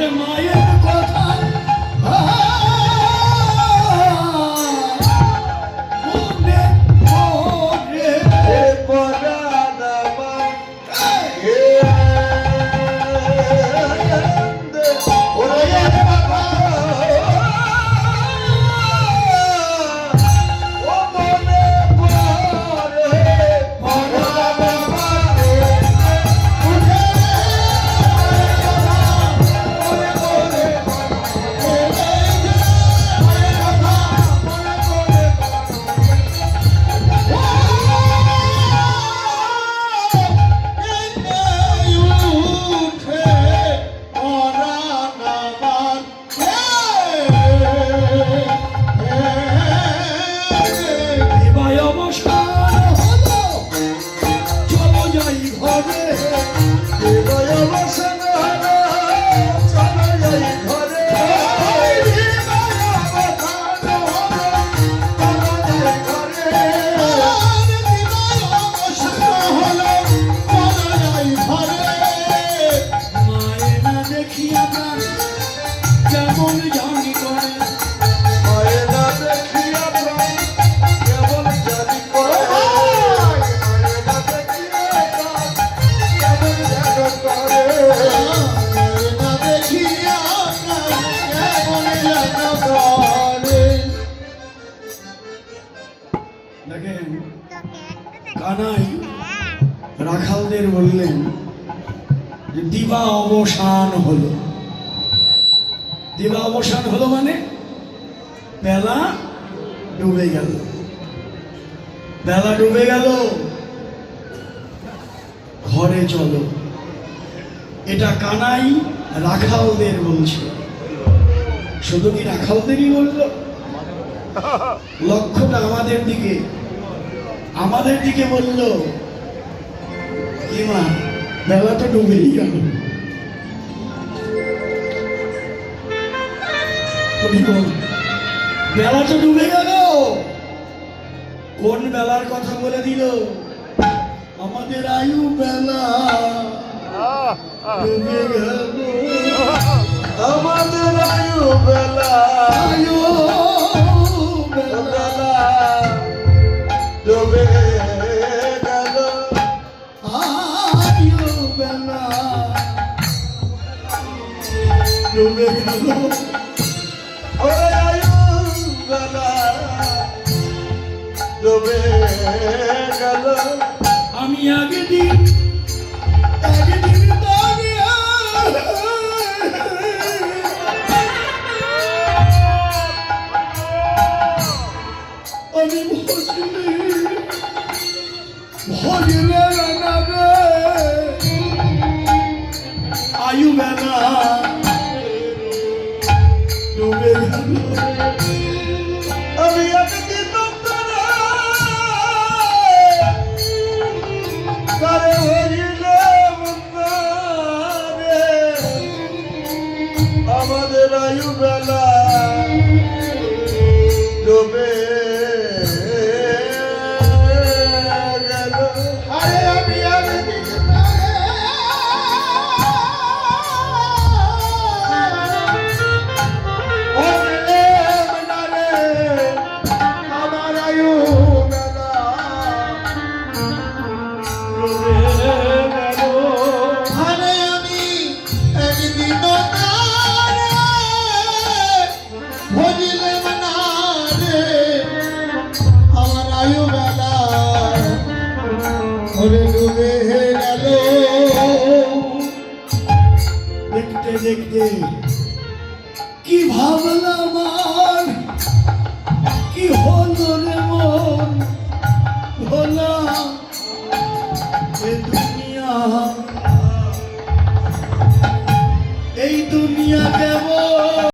My. Mayer. দেখেন কানাই রাখালদের বললেন যে দিবা অবসান হলো দিবা অবসান হলো মানে? বেলা ডুবে গেল। বেলা ডুবে গেল। ঘরে চলো। এটা কানাই রাখালদের বলছে। শুধু কি রাখালদেরই বলল? লক্ষ্যটা আমাদের দিকে। আমাদের দিকে বলল কি বেলা তো ডুবেই গেল। বল, তো ডুবে গেল। কোন বেলার কথা বলে দিল? আমাদের আয়ু বেলা। ডুবে গেল। আমাদের আয়ু বেলা। আয়ু বেলা। ডুবে গেল। আয়ু বেলা। ডুবে গেল। ডুবে গেল। আমি আগে দিন আগে দিন আয়ু বেলা বেলা ডুবে গেল। আরে আমি একদিন ওরে ডুবে গেল। দেখতে দেখতে, কি ভাবলাম আর? কি হলো রে মন? ভোলা দুনিয়া, এই দুনিয়া কেমন?